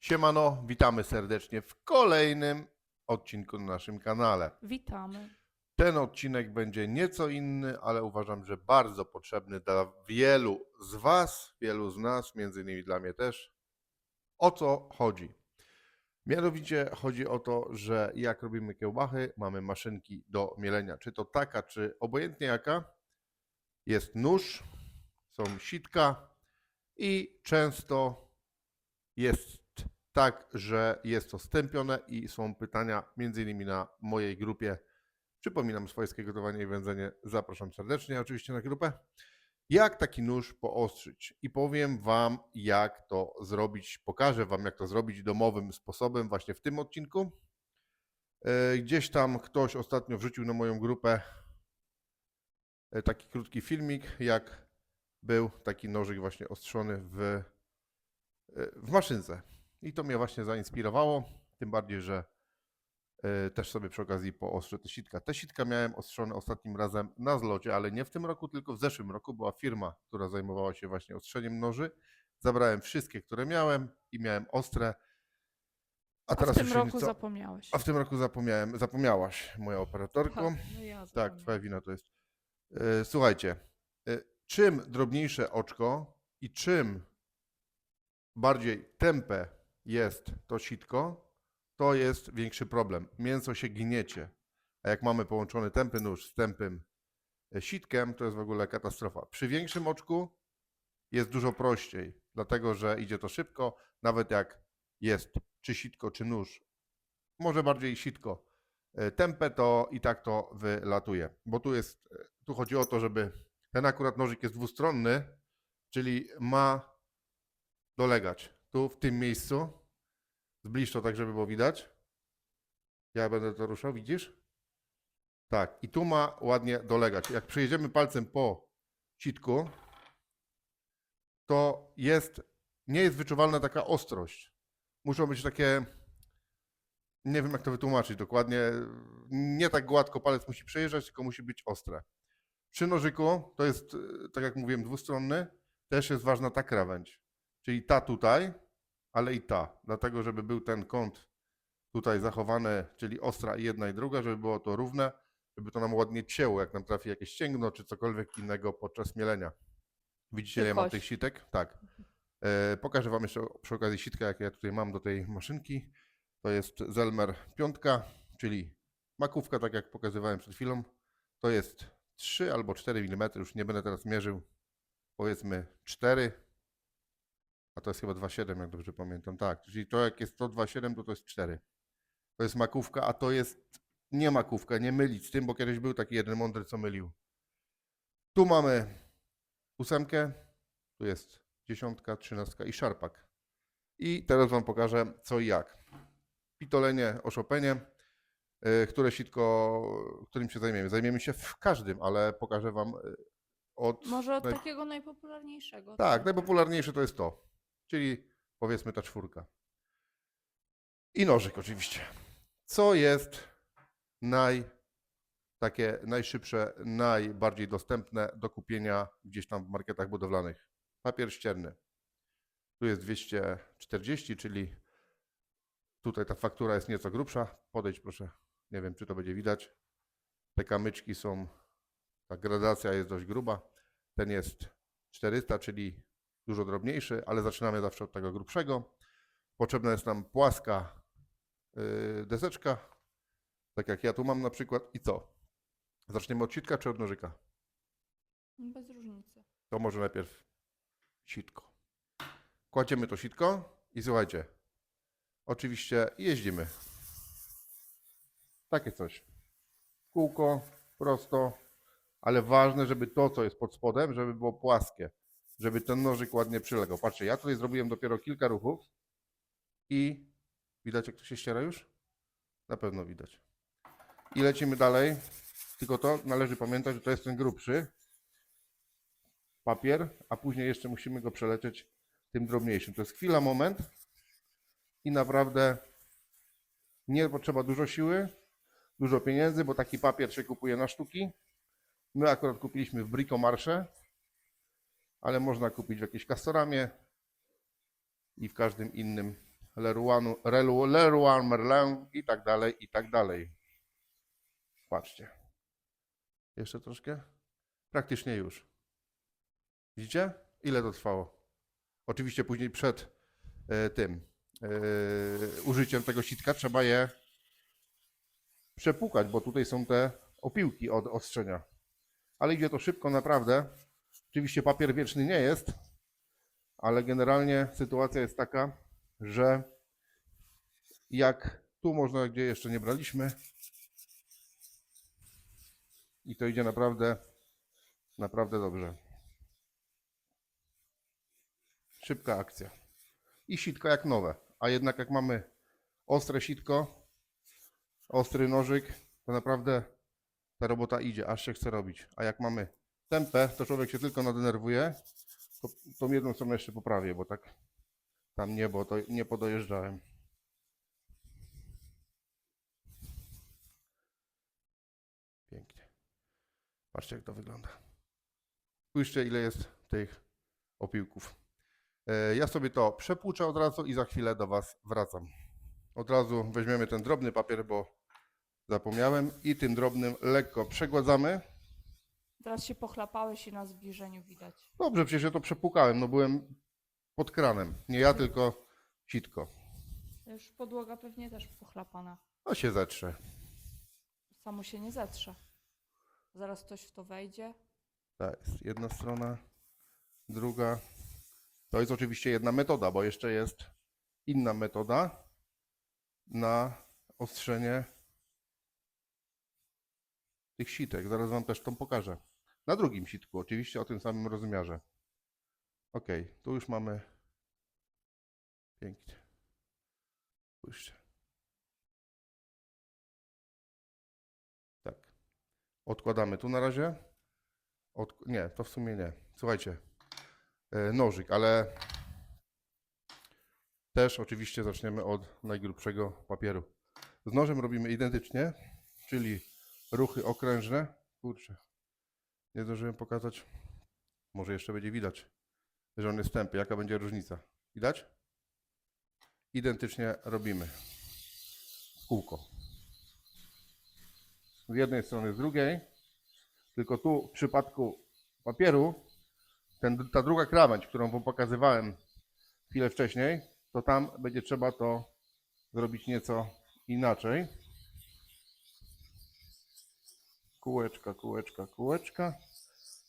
Siemano, witamy serdecznie w kolejnym odcinku na naszym kanale. Witamy. Ten odcinek będzie nieco inny, ale uważam, że bardzo potrzebny dla wielu z Was, wielu z nas, między innymi dla mnie też. O co chodzi? Mianowicie chodzi o to, że jak robimy kiełbachy, mamy maszynki do mielenia. Czy to taka, czy obojętnie jaka. Jest nóż, są sitka i często jest tak, że jest to stępione i są pytania innymi na mojej grupie. Przypominam swojskie gotowanie i wędzenie. Zapraszam serdecznie oczywiście na grupę. Jak taki nóż poostrzyć? I powiem Wam, jak to zrobić. Pokażę Wam, jak to zrobić domowym sposobem właśnie w tym odcinku. E, Gdzieś tam ktoś ostatnio wrzucił na moją grupę e, taki krótki filmik, jak był taki nożyk właśnie ostrzony w, e, w maszynce. I to mnie właśnie zainspirowało, tym bardziej, że e, też sobie przy okazji poostrzę te sitka. Te sitka miałem ostrzone ostatnim razem na zlocie, ale nie w tym roku, tylko w zeszłym roku była firma, która zajmowała się właśnie ostrzeniem noży. Zabrałem wszystkie, które miałem i miałem ostre. A A teraz w tym roku nieco... zapomniałeś. A w tym roku zapomniałem, zapomniałaś, moja operatorko. Ha, no ja Tak, twoja wina to jest. E, Słuchajcie, e, czym drobniejsze oczko i czym bardziej tępe jest to sitko, to jest większy problem. Mięso się gniecie. A jak mamy połączony tępy nóż z tępym e, sitkiem, to jest w ogóle katastrofa. Przy większym oczku jest dużo prościej, dlatego że idzie to szybko, nawet jak jest czy sitko, czy nóż, może bardziej sitko, e, tempę, to i tak to wylatuje. Bo tu jest, e, tu chodzi o to, żeby ten akurat nożyk jest dwustronny, czyli ma dolegać. Tu w tym miejscu. Zbliż to tak, żeby było widać. Ja będę to ruszał, widzisz? Tak, i tu ma ładnie dolegać. Jak przejedziemy palcem po sitku, to jest, nie jest wyczuwalna taka ostrość. Muszą być takie, nie wiem jak to wytłumaczyć dokładnie, nie tak gładko palec musi przejeżdżać, tylko musi być ostre. Przy nożyku, to jest, tak jak mówiłem, dwustronny, też jest ważna ta krawędź. Czyli ta tutaj, ale i ta. Dlatego, żeby był ten kąt tutaj zachowany, czyli ostra i jedna i druga, żeby było to równe, żeby to nam ładnie cięło, jak nam trafi jakieś ścięgno czy cokolwiek innego podczas mielenia. Widzicie, ja mam tych sitek? Tak. E, pokażę Wam jeszcze przy okazji sitkę, jak ja tutaj mam do tej maszynki. To jest Zelmer piątka, czyli makówka, tak jak pokazywałem przed chwilą. To jest 3 albo 4 mm, już nie będę teraz mierzył. Powiedzmy 4, a to jest chyba 2,7, jak dobrze pamiętam. Tak, czyli to jak jest to 2,7, to to jest 4. To jest makówka, a to jest nie makówka, nie mylić z tym, bo kiedyś był taki jeden mądry, co mylił. Tu mamy ósemkę, tu jest dziesiątka, trzynastka i szarpak. I teraz Wam pokażę co i jak. Pitolenie, oszopenie, y, które sitko, którym się zajmiemy. Zajmiemy się w każdym, ale pokażę Wam y, od... Może od naj- takiego najpopularniejszego. tak, najpopularniejsze to jest to, czyli powiedzmy ta czwórka. I nożyk oczywiście. Co jest naj, takie najszybsze, najbardziej dostępne do kupienia gdzieś tam w marketach budowlanych? Papier ścierny. Tu jest 240, czyli tutaj ta faktura jest nieco grubsza. Podejdź proszę, nie wiem czy to będzie widać. Te kamyczki są, ta gradacja jest dość gruba. Ten jest 400, czyli dużo drobniejszy, ale zaczynamy zawsze od tego grubszego. Potrzebna jest nam płaska yy, deseczka, tak jak ja tu mam na przykład. I co? Zaczniemy od sitka czy od nożyka? Bez różnicy. To może najpierw sitko. Kładziemy to sitko i słuchajcie, oczywiście jeździmy. Takie coś. Kółko, prosto, ale ważne, żeby to, co jest pod spodem, żeby było płaskie, żeby ten nożyk ładnie przylegał. Patrzcie, ja tutaj zrobiłem dopiero kilka ruchów i widać jak to się ściera już? Na pewno widać. I lecimy dalej. Tylko to należy pamiętać, że to jest ten grubszy papier, a później jeszcze musimy go przelecieć tym drobniejszym. To jest chwila, moment i naprawdę nie potrzeba dużo siły, dużo pieniędzy, bo taki papier się kupuje na sztuki. My akurat kupiliśmy w Bricomarsze, ale można kupić w jakiejś Castoramie i w każdym innym Leroy, Leroy, Leroy Merlin i tak dalej, i tak dalej. Patrzcie. Jeszcze troszkę? Praktycznie już. Widzicie? Ile to trwało? Oczywiście później przed e, tym e, użyciem tego sitka trzeba je przepłukać, bo tutaj są te opiłki od ostrzenia. Ale idzie to szybko, naprawdę. Oczywiście papier wieczny nie jest, ale generalnie sytuacja jest taka, że jak tu można, gdzie jeszcze nie braliśmy, i to idzie naprawdę, naprawdę dobrze. Szybka akcja. I sitko jak nowe. A jednak jak mamy ostre sitko, ostry nożyk, to naprawdę ta robota idzie, aż się chce robić. A jak mamy tempę, to człowiek się tylko nadenerwuje, to tą jedną stronę jeszcze poprawię, bo tak tam nie, bo to nie podojeżdżałem. Pięknie. Patrzcie, jak to wygląda. Spójrzcie, ile jest tych opiłków. E, Ja sobie to przepłuczę od razu i za chwilę do Was wracam. Od razu weźmiemy ten drobny papier, bo zapomniałem, i tym drobnym lekko przegładzamy. Teraz się pochlapałeś i na zbliżeniu widać. Dobrze, przecież ja to przepłukałem, no byłem pod kranem. Nie ja, tylko sitko. Już podłoga pewnie też pochlapana. No się zetrze. Samo się nie zetrze. Zaraz ktoś w to wejdzie. To jest jedna strona, druga. To jest oczywiście jedna metoda, bo jeszcze jest inna metoda na ostrzenie tych sitek. Zaraz Wam też tą pokażę. Na drugim sitku, oczywiście o tym samym rozmiarze. Ok, tu już mamy pięknie. Spójrzcie. Tak. Odkładamy tu na razie. Od... Nie, to w sumie nie. Słuchajcie, e, nożyk, ale też oczywiście zaczniemy od najgrubszego papieru. Z nożem robimy identycznie, czyli ruchy okrężne. Kurczę, nie zdążyłem pokazać. Może jeszcze będzie widać, że on jest tępy. Jaka będzie różnica? Widać? Identycznie robimy. Kółko. Z jednej strony, z drugiej. Tylko tu w przypadku papieru, ten, ta druga krawędź, którą Wam pokazywałem chwilę wcześniej, to tam będzie trzeba to zrobić nieco inaczej. Kółeczka, kółeczka, kółeczka.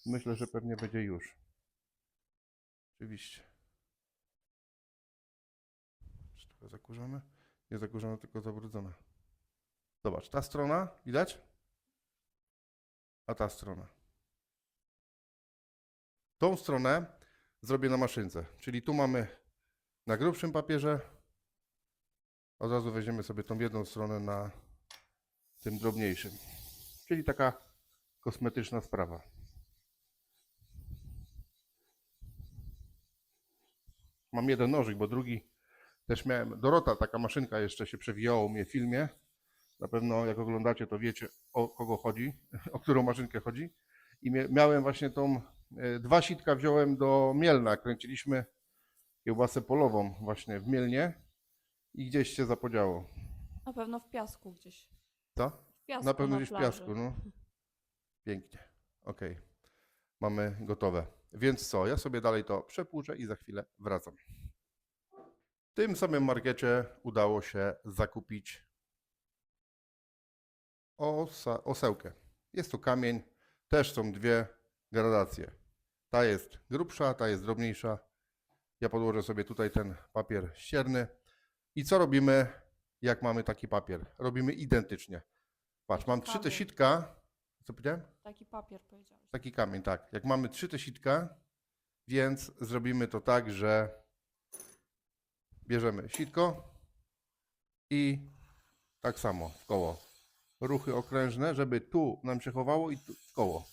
Myślę, że pewnie będzie już. Oczywiście. Czy trochę zakurzone? Nie zakurzone, tylko zabrudzone. Zobacz, ta strona, widać? a ta strona. Tą stronę zrobię na maszynce, czyli tu mamy na grubszym papierze. Od razu weźmiemy sobie tą jedną stronę na tym drobniejszym. Czyli taka kosmetyczna sprawa. Mam jeden nożyk, bo drugi też miałem. Dorota, taka maszynka jeszcze się przewijało u mnie w filmie. Na pewno jak oglądacie, to wiecie o kogo chodzi, o którą maszynkę chodzi. I mia- miałem właśnie tą, e, dwa sitka wziąłem do Mielna, kręciliśmy kiełbasę polową właśnie w Mielnie i gdzieś się zapodziało. Na pewno w piasku gdzieś. Co? Piasku Na pewno na gdzieś w plaży. piasku, no. Pięknie. Ok. Mamy gotowe. Więc co, ja sobie dalej to przepłuczę i za chwilę wracam. W tym samym markecie udało się zakupić osa, osełkę. Jest to kamień. Też są dwie gradacje. Ta jest grubsza, ta jest drobniejsza. Ja podłożę sobie tutaj ten papier ścierny. I co robimy, jak mamy taki papier? Robimy identycznie. Patrz, mam trzy te Kamień. sitka. Co powiedziałem? Taki papier powiedziałeś. Taki kamień, tak. Jak mamy trzy te sitka, więc zrobimy to tak, że bierzemy sitko i tak samo w koło. Ruchy okrężne, żeby tu nam się chowało i tu w koło.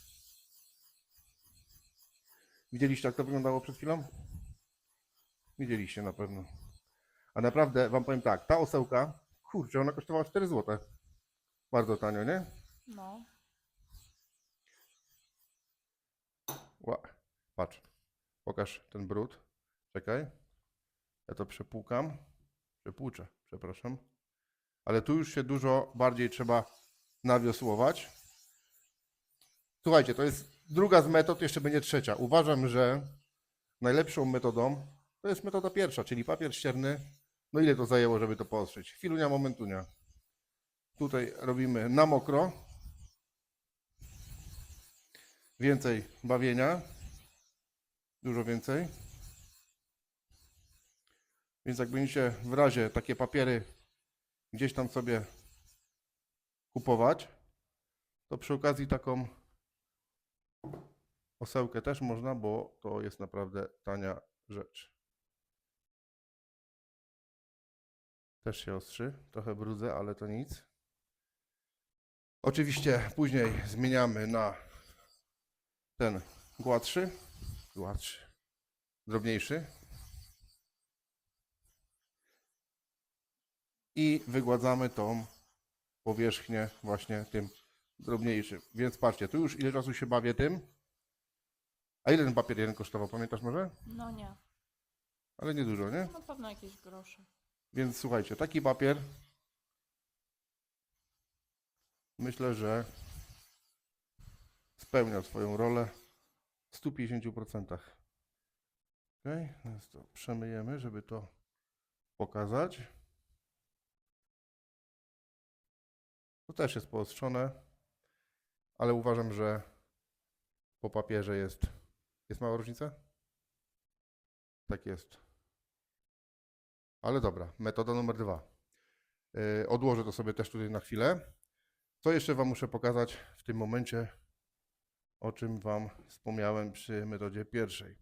Widzieliście, jak to wyglądało przed chwilą? Widzieliście na pewno. A naprawdę, wam powiem tak, ta osełka, kurczę, ona kosztowała 4 zł. Bardzo tanio, nie? No. Ła. Patrz. Pokaż ten brud. Czekaj. Ja to przepłukam. Przypłucze, przepraszam. Ale tu już się dużo bardziej trzeba nawiosłować. Słuchajcie, to jest druga z metod, jeszcze będzie trzecia. Uważam, że najlepszą metodą to jest metoda pierwsza, czyli papier ścierny. No ile to zajęło, żeby to poostrzyć? Chwilunia, momentunia. Tutaj robimy na mokro. Więcej bawienia. Dużo więcej. Więc jak będziecie w razie takie papiery gdzieś tam sobie kupować, to przy okazji taką osełkę też można, bo to jest naprawdę tania rzecz. Też się ostrzy, trochę brudzę, ale to nic. Oczywiście później zmieniamy na ten gładszy, gładszy, drobniejszy. I wygładzamy tą powierzchnię właśnie tym drobniejszym. Więc patrzcie, tu już ile czasu się bawię tym. A ile ten papier jeden kosztował, pamiętasz może? No nie. Ale nie dużo, nie? Na pewno jakieś grosze. Więc słuchajcie, taki papier myślę, że spełnia swoją rolę w 150%. Ok, teraz to przemyjemy, żeby to pokazać. To też jest poostrzone, ale uważam, że po papierze jest. Jest mała różnica? Tak jest. Ale dobra, metoda numer dwa. Yy, odłożę to sobie też tutaj na chwilę. Co jeszcze Wam muszę pokazać w tym momencie, o czym Wam wspomniałem przy metodzie pierwszej.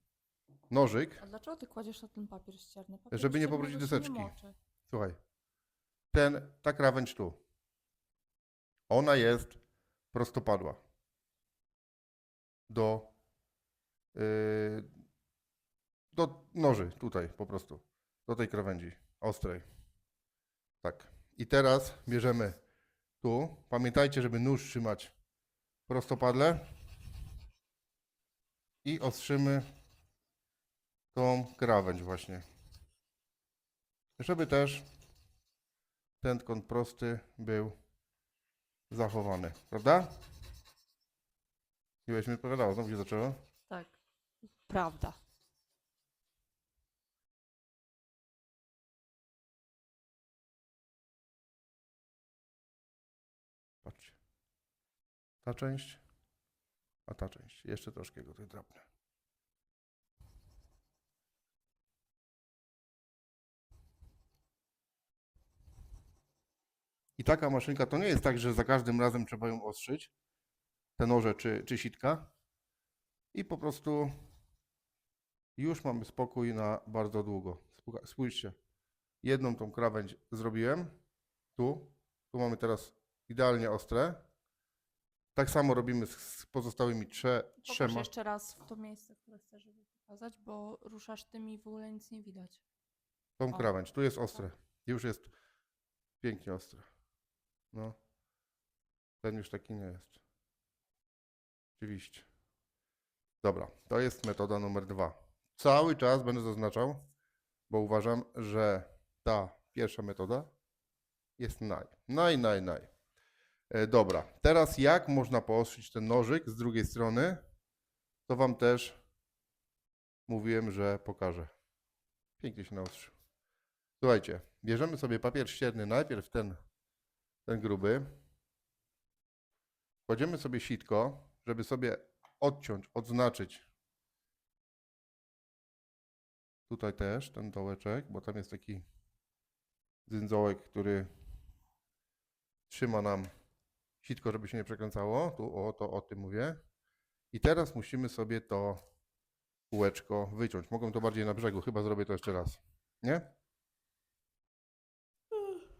Nożyk, A dlaczego ty kładziesz na ten papier ścierny? Papier Żeby nie ścierny pobrudzić to się nie deseczki. moczy. słuchaj, ten, ta krawędź tu, ona jest prostopadła do, yy, do noży tutaj po prostu, do tej krawędzi ostrej. Tak. I teraz bierzemy tu. Pamiętajcie, żeby nóż trzymać prostopadle i ostrzymy tą krawędź właśnie. Żeby też ten kąt prosty był zachowany, prawda? Miłeś mi odpowiadało, znowu się zaczęło. Tak. Prawda. Ta część, a ta część. Jeszcze troszkę go tutaj drapnę. I taka maszynka to nie jest tak, że za każdym razem trzeba ją ostrzyć, te noże czy, czy sitka. I po prostu już mamy spokój na bardzo długo. Spój- Spójrzcie, jedną tą krawędź zrobiłem, tu, tu mamy teraz idealnie ostre. Tak samo robimy z, z pozostałymi trze, Pokaż trzema. jeszcze raz w to miejsce, które chcesz żeby pokazać, bo ruszasz tym i w ogóle nic nie widać. Tą O. krawędź. Tu jest ostre. Już jest pięknie ostre. No. Ten już taki nie jest. Oczywiście. Dobra, to jest metoda numer dwa. Cały czas będę zaznaczał, bo uważam, że ta pierwsza metoda jest naj. Naj, naj, naj. E, dobra, teraz jak można poostrzyć ten nożyk z drugiej strony, to Wam też mówiłem, że pokażę. Pięknie się naostrzył. Słuchajcie, bierzemy sobie papier ścierny, najpierw ten, ten gruby. Kładziemy sobie sitko, żeby sobie odciąć, odznaczyć. Tutaj też ten dołeczek, bo tam jest taki dzynzołek, który trzyma nam sitko, żeby się nie przekręcało. Tu o, to o tym mówię. I teraz musimy sobie to kółeczko wyciąć. Mogę to bardziej na brzegu, chyba zrobię to jeszcze raz. Nie?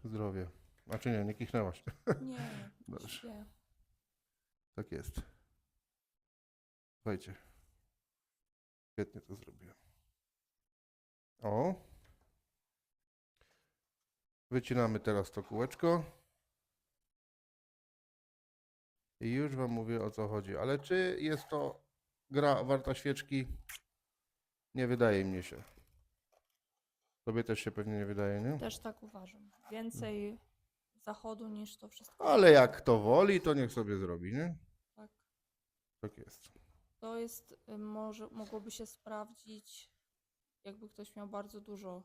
Zdrowie. A czy nie, nie kichnęłaś. Nie, Dobrze. śpię. Tak jest. Słuchajcie. Świetnie to zrobiłem. O. Wycinamy teraz to kółeczko. I już Wam mówię o co chodzi. Ale czy jest to gra warta świeczki? Nie wydaje mi się. Tobie też się pewnie nie wydaje, nie? Też tak uważam. Więcej zachodu niż to wszystko. Ale jak kto woli, to niech sobie zrobi, nie? Tak. Tak jest. To jest, y, może, mogłoby się sprawdzić, jakby ktoś miał bardzo dużo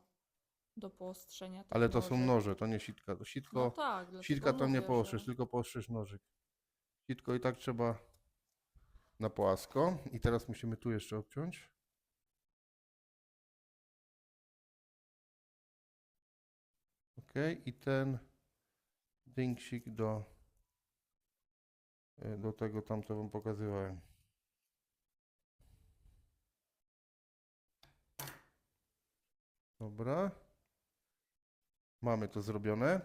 do poostrzenia. tych Ale to są noży. noże, to nie sitka. To sitko, No tak, dlatego sitka to nie mówię, poostrzysz, że- tylko poostrzysz nożyk. Sitko i tak trzeba na płasko. I teraz musimy tu jeszcze obciąć. Ok, i ten dynksik do, y, do tego tam, co wam pokazywałem. Dobra. Mamy to zrobione.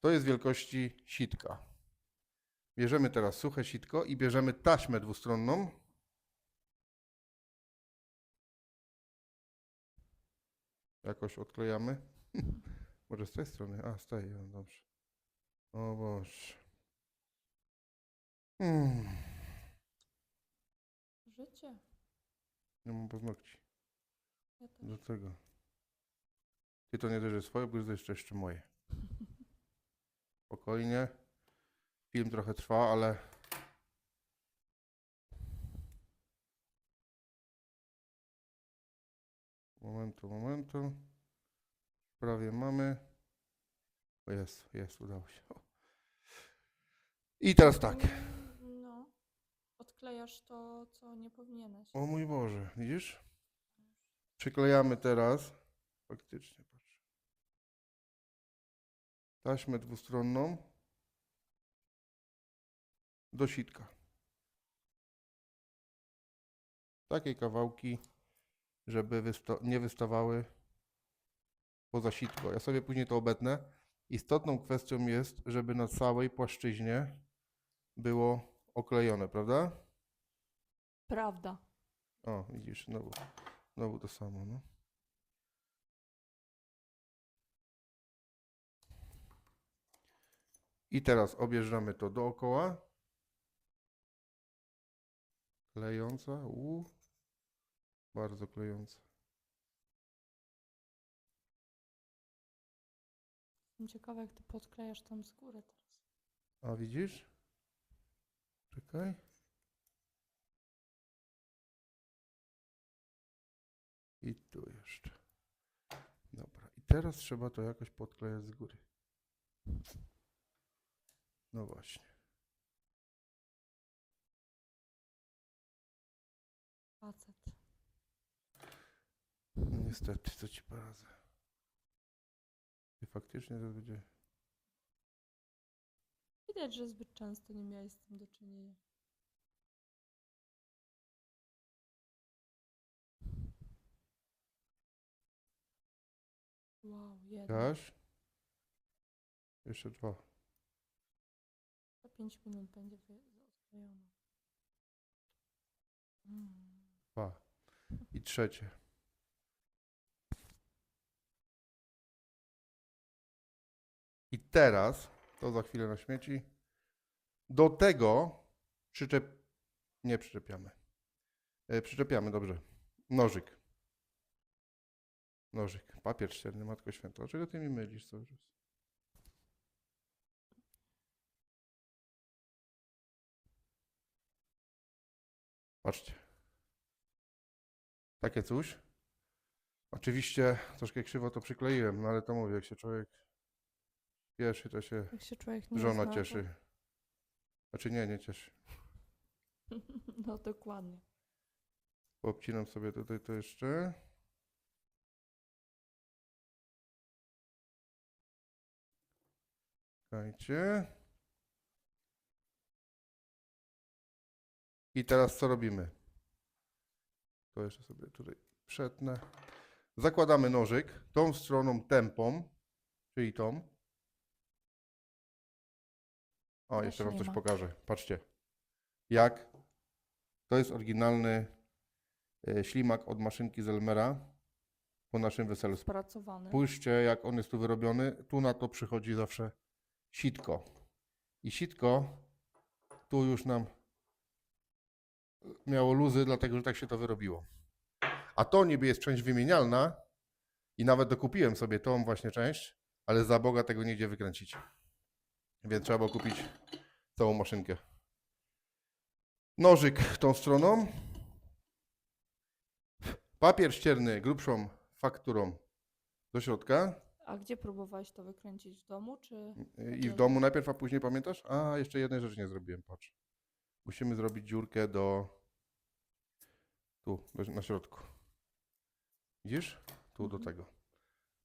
To jest wielkości sitka. Bierzemy teraz suche sitko i bierzemy taśmę dwustronną. Jakoś odklejamy. Może z tej strony? A, z tej, no dobrze. O Boże. Mm, Życie. nie mam paznokci. Ja też. Do tego. Ty to nie też jest swoje, bo jest jeszcze, jeszcze moje. Spokojnie. Film trochę trwa, ale. Momentu, momentu. Prawie mamy. O jest, jest, udało się. O. I teraz tak. Mm, No. Odklejasz to, co nie powinieneś. O mój Boże, widzisz? Przyklejamy teraz. Faktycznie, patrz. Taśmę dwustronną do sitka. Takie kawałki, żeby wysta- nie wystawały poza sitko. Ja sobie później to obetnę. Istotną kwestią jest, żeby na całej płaszczyźnie było oklejone, prawda? Prawda. O, widzisz, znowu, znowu to samo, no. I teraz objeżdżamy to dookoła. Klejąca, u. Bardzo klejąca. Jestem ciekawa, jak ty podklejasz tam z góry teraz. A widzisz? Czekaj. I tu jeszcze. Dobra. I teraz trzeba to jakoś podklejać z góry. No właśnie. Niestety, co ci poradzę. I faktycznie to będzie. Widać, że zbyt często nie miałeś z tym do czynienia. Wow, jedno. Jaś? Jeszcze dwa. Za 5 minut będzie odklejone. Mm. Dwa. I trzecie. I teraz, to za chwilę na śmieci, do tego przyczep... nie przyczepiamy. E, przyczepiamy, dobrze. Nożyk. Nożyk. Papier ścierny, Matko Święta. Dlaczego ty mi mylisz cały czas? Patrzcie. Takie coś. Oczywiście troszkę krzywo to przykleiłem, no ale to mówię, jak się człowiek cieszy, to się Jak się człowiek nie żona zna, to- cieszy. Znaczy nie, nie cieszy. No dokładnie. Obcinam sobie tutaj to jeszcze. Czekajcie. I teraz co robimy? To jeszcze sobie tutaj przetnę. Zakładamy nożyk tą stroną tępą, czyli tą. O, jeszcze wam nie coś ma. pokażę. Patrzcie. Jak to jest oryginalny e, ślimak od maszynki Zelmera po naszym weselu. Spracowany. Spójrzcie, jak on jest tu wyrobiony. Tu na to przychodzi zawsze sitko. I sitko tu już nam miało luzy, dlatego że tak się to wyrobiło. A to niby jest część wymienialna I nawet dokupiłem sobie tą właśnie część, ale za Boga tego nie idzie wykręcić. Więc trzeba było kupić całą maszynkę. Nożyk tą stroną. Papier ścierny grubszą fakturą do środka. A gdzie próbowałeś to wykręcić? W domu, czy... I w domu najpierw, a później pamiętasz? A, jeszcze jednej rzeczy nie zrobiłem, patrz. Musimy zrobić dziurkę do... Tu, na środku. Widzisz? Tu do Mhm. tego.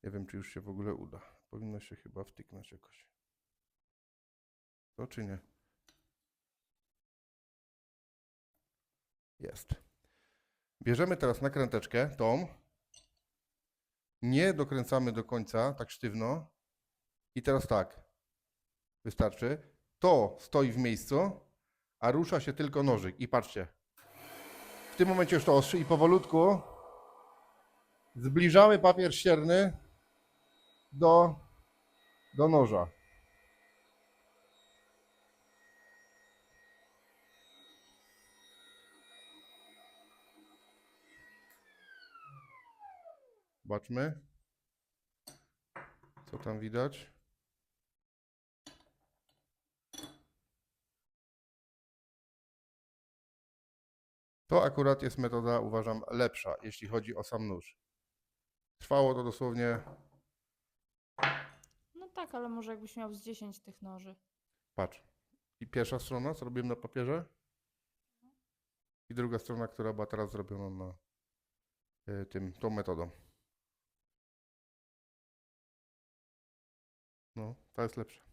Nie wiem, czy już się w ogóle uda. Powinno się chyba wtyknąć jakoś. To czy nie? Jest. Bierzemy teraz nakręteczkę, tą. Nie dokręcamy do końca, tak sztywno. I teraz tak. Wystarczy. To stoi w miejscu, a rusza się tylko nożyk. I patrzcie. W tym momencie już to ostrzy i powolutku zbliżamy papier ścierny do, do noża. Zobaczmy, co tam widać. To akurat jest metoda, uważam, lepsza, jeśli chodzi o sam nóż. Trwało to dosłownie, No tak, ale może jakbyś miał z 10 tych noży. patrz. I pierwsza strona, co robiłem na papierze, i druga strona, która była teraz zrobiona na y, tym, tą metodą. No, ta jest lepsza.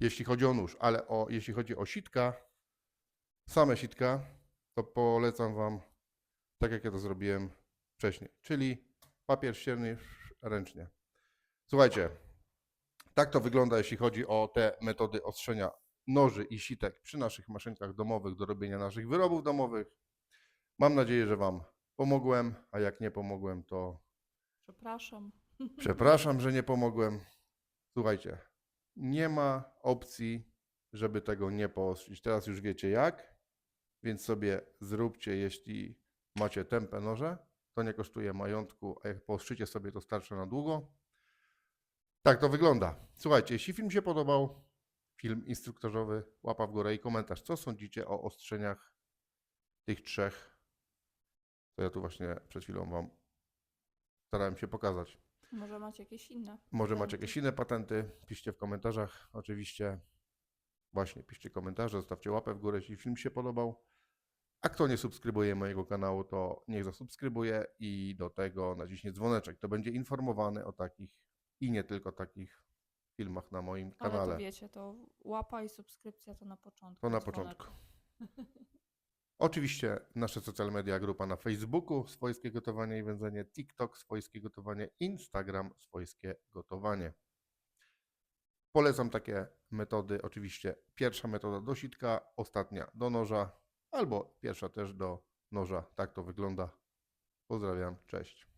Jeśli chodzi o nóż, ale o, jeśli chodzi o sitka, same sitka, to polecam Wam, tak jak ja to zrobiłem wcześniej, czyli papier ścierny ręcznie. Słuchajcie, tak to wygląda, jeśli chodzi o te metody ostrzenia noży i sitek przy naszych maszynkach domowych do robienia naszych wyrobów domowych. Mam nadzieję, że Wam pomogłem, a jak nie pomogłem, to Przepraszam. Przepraszam, że nie pomogłem. Słuchajcie, nie ma opcji, żeby tego nie poostrzyć. Teraz już wiecie jak, więc sobie zróbcie, jeśli macie tępe noże, to nie kosztuje majątku, a jak poostrzycie sobie, to starczy na długo. Tak to wygląda. Słuchajcie, jeśli film się podobał, film instruktażowy, łapa w górę i komentarz. Co sądzicie o ostrzeniach tych trzech, co ja tu właśnie przed chwilą Wam starałem się pokazać. Może macie jakieś inne. Może macie jakieś inne patenty, piszcie w komentarzach. Oczywiście właśnie piszcie komentarze, zostawcie łapę w górę, jeśli film się podobał. A kto nie subskrybuje mojego kanału, to niech zasubskrybuje i do tego naciśnie dzwoneczek. To będzie informowany o takich i nie tylko takich filmach na moim Ale kanale. to wiecie, to łapa i subskrypcja to na początku. To na początku. Oczywiście nasze social media, grupa na Facebooku, swojskie gotowanie i wędzenie, TikTok, swojskie gotowanie, Instagram, swojskie gotowanie. Polecam takie metody, oczywiście pierwsza metoda do sitka, ostatnia do noża, albo pierwsza też do noża. Tak to wygląda. Pozdrawiam, cześć.